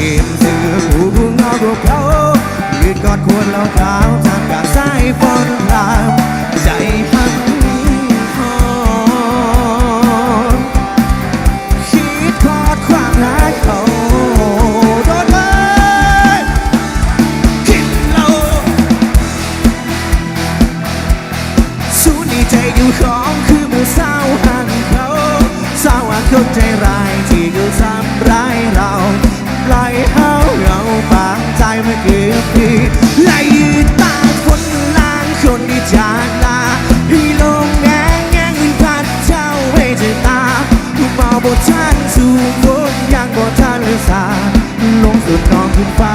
ทีมเสื่อผู้บุงเอาพวกเขายืดกอดควรเราเขาจางกาดสายฝนาวบทชันสู่คนยังบทชันหรือสาลงสุดน้องขึ้นฟ้า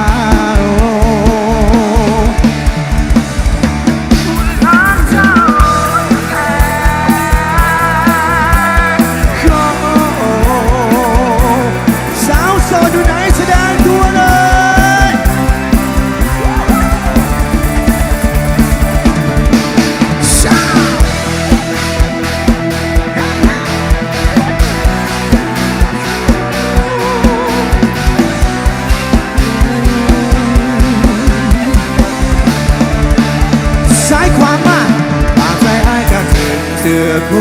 โค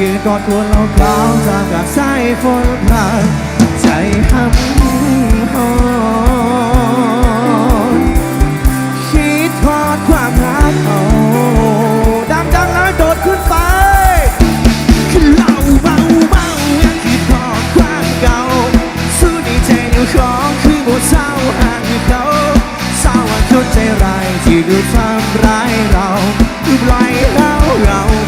ยืนกอดควรเราคลาวทางกัสายฝนพาใจห้ำหอนคิดทอดความรักเอาดังดังแล้วโดดขึ้นไปคือเราเบาเบายังคิดทอดความเก่าสู้ในใจเดียวของคือหมดเศร้าห่างเขาเศร้าว่าเข้าใจไรที่ดูทำร้ายเราปล่อย around.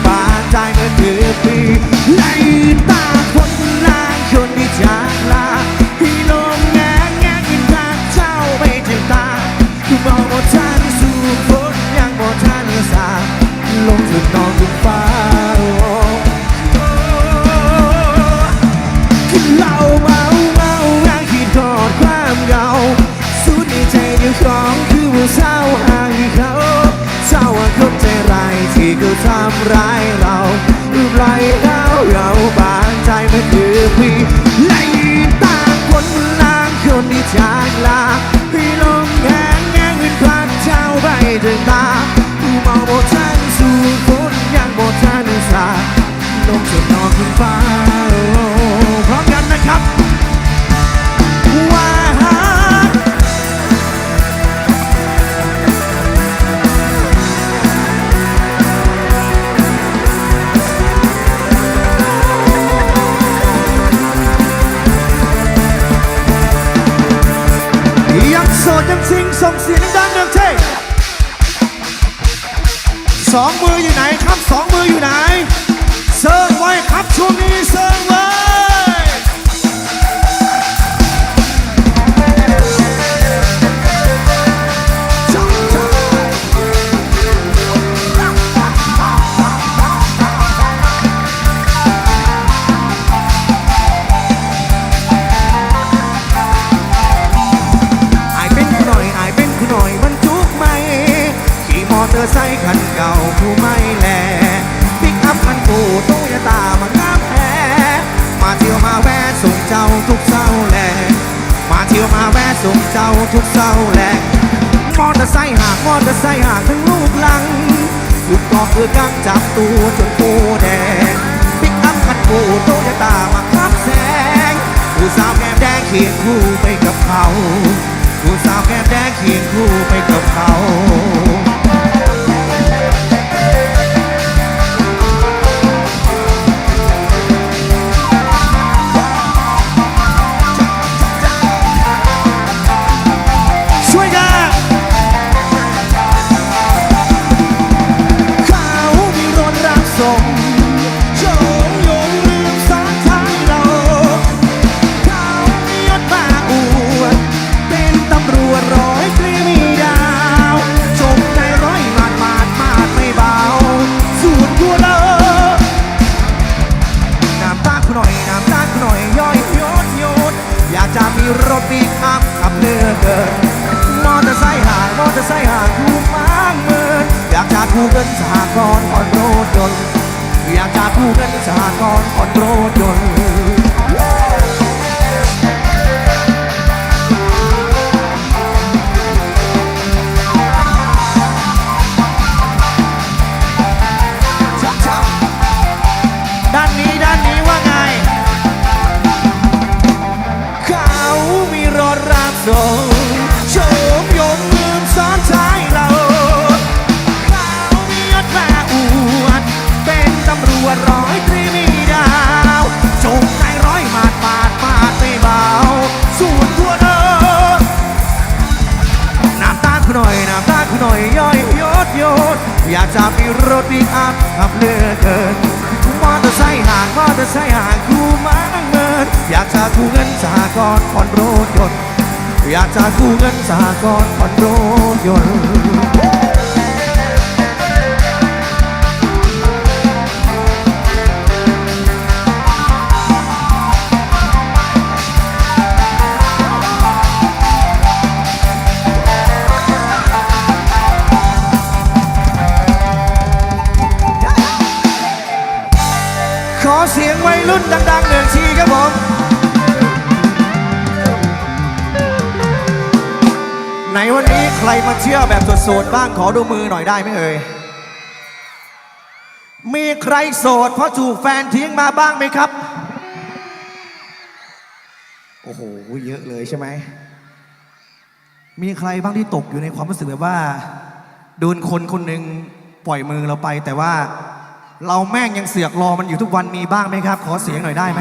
comienza. ากมอเตอร์ไซค์หากทั้งลูกหลังลูกกอกเพื่อกังจับตัวจนโคแดงปิกอัพคันโกโตยตามาขับแสงผู้สาวแก้มแดงเขียนคู่ไปกับเขาผู้สาวแก้มแดงเขียนคู่ไปกับเขา อยากมีรถปิกอัพขับเลือเกินมอเตอร์ไซค์ห่างมอเตอร์ไซค์ห่างกูมาเงินอยากจะกู้เงินสหกรณ์ผ่อนรถยนต์อยากจะกู้เงินสหกรณ์ผ่อนรถยนต์ เสียงวัยรุ่นดังๆหนึ่งทีครับผมในวันนี้ใครมาเที่ยวแบบโสดๆบ้างขอดูมือหน่อยได้ไหมเอ่ย มีใครโสดเพราะถูกแฟนทิ้งมาบ้างไหมครับ โอ้โห เยอะเลยใช่ไหม มีใครบ้างที่ตกอยู่ในความรู้สึกแบบว่า โดนคนคนหนึ่งปล่อยมือเราไปแต่ว่า เราแม่งยังเสือกรอมันอยู่ทุกวันมีบ้างไหมครับ ขอเสียงหน่อยได้ไหม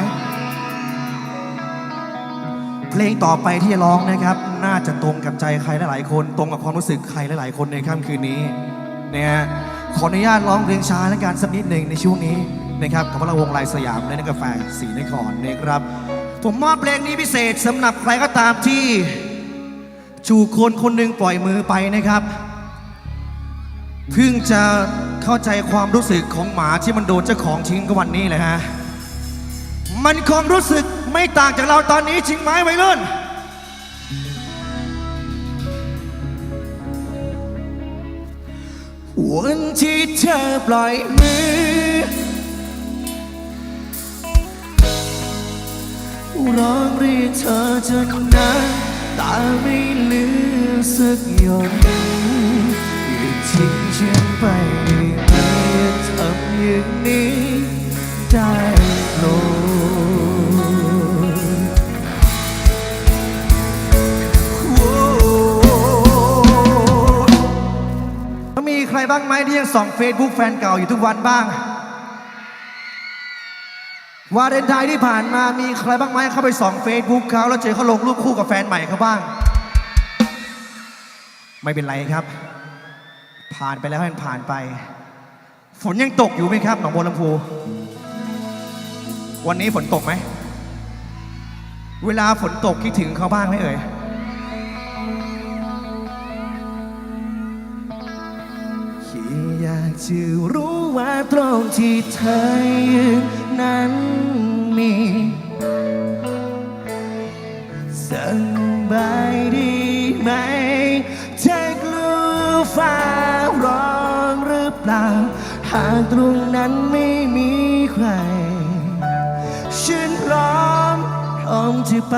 เพลงต่อไปที่จะร้องนะครับ น่าจะตรงกับใจใครหลายๆคน ตรงกับความรู้สึกใครหลายๆคนในค่ำคืนนี้นะฮะขออนุญาตร้องเพลงช้าและการสักนิดหนึ่งในช่วงนี้นะครับกับพราวงลายสยามและนักกาแฟสีนครนะครับ ผมมอบเพลงนี้พิเศษสำหรับใครก็ตามที่ถูคนคนหนึ่งปล่อยมือไปนะครับเพิ่งจะ เข้าใจความรู้สึกของหมาที่มันโดนเจ้าของทิ้งก็วันนี้เลยฮะ มันความรู้สึกไม่ต่างจากเราตอนนี้จริงไหมวัยรุ่นวันที่เธอปล่อยมือ ร้องเรียกเธอจากนั้นตาไม่เหลือสักหยดอย่า ทิ้งฉันไปได้ไหมอย่าทำอย่างนี้ได้โปรดมีใครบ้างไหมที่ยังส่องเฟซบุ๊กแฟนเก่าอยู่ทุกวันบ้าง วาเลนไทน์ที่ผ่านมามีใครบ้างไหมเข้าไปส่องเฟซบุ๊กเขาแล้วเจอเขาลงรูปคู่กับแฟนใหม่เขาบ้าง ไม่เป็นไรครับ ผ่านไปแล้วให้มันผ่านไป ฝนยังตกอยู่ไหมครับหนองบัวลำพูวันนี้ฝนตกไหม เวลาฝนตกคิดถึงเขาบ้างไหมเอ่ยแค่อยากจะรู้ว่าตรงที่เธอยืนนั้นมี นั้นไม่มีใคร ฉันพร้อมพร้อมจะไป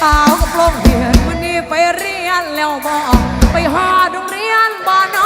สาวกับโรงเหียนวันนี้ไปเรียนแล้วบอกไปหาโรงเรียนบ่น้องหรือแม่น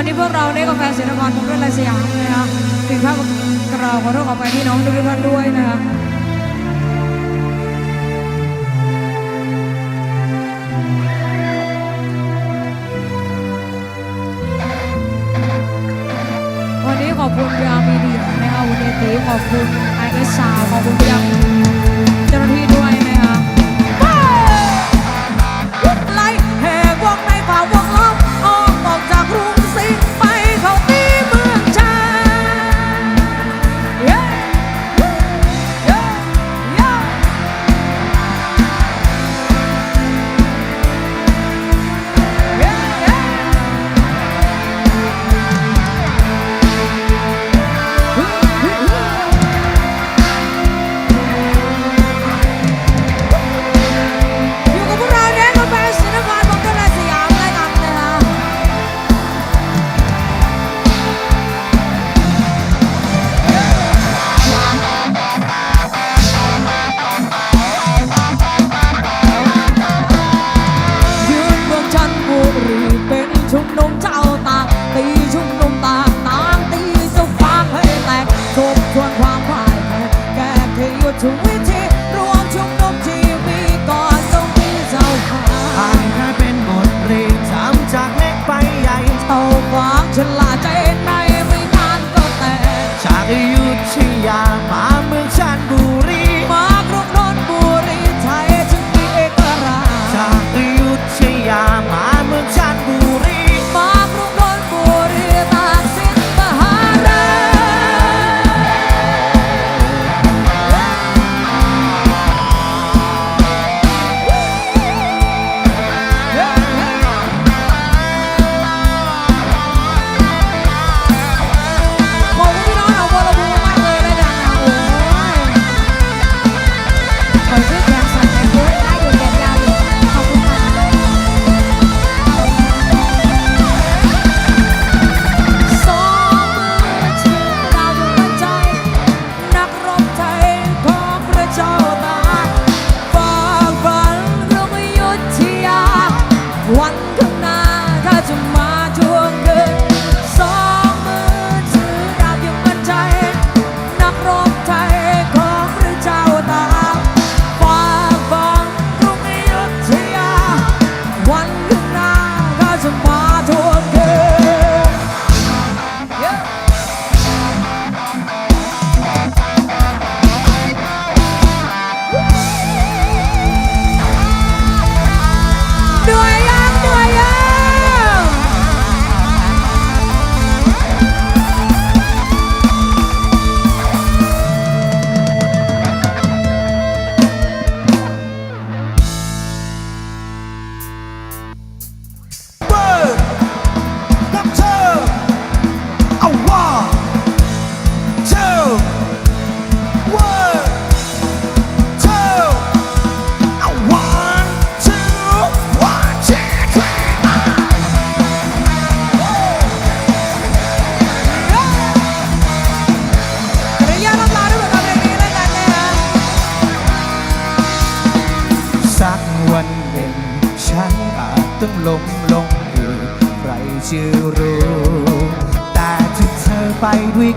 วันนี้พวกเราได้กาแฟเสียงกรทุกเรื่องไรสยามนะคะถึงภาพกราบขอโทษขอไปพี่น้องทุกท่านด้วยนะคะวันนี้ขอบคุณยามีเดียนะคะวันนี้ขอบคุณไอเอสซาขอบคุณยาม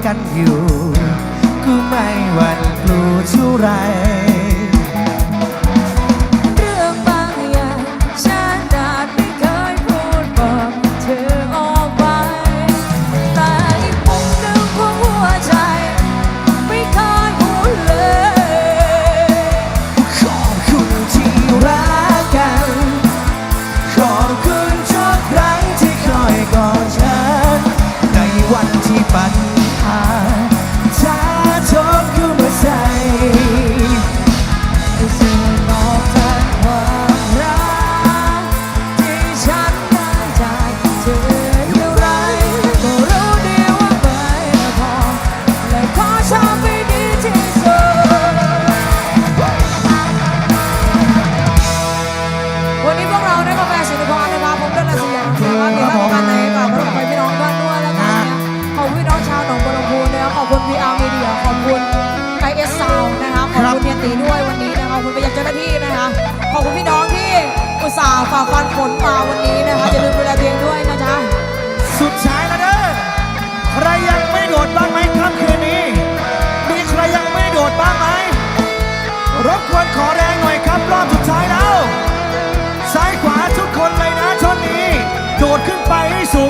กันอยู่ กูไม่หวั่นกลัวเท่าไร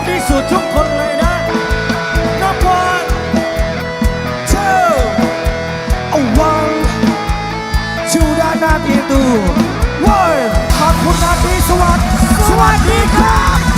ที่สุดทุกคนเลยนะนับวันเชื่อเอาวันชูด้านหน้าเตียมตัว one ขอบคุณนาทีสวัสดีสวัสดีครับ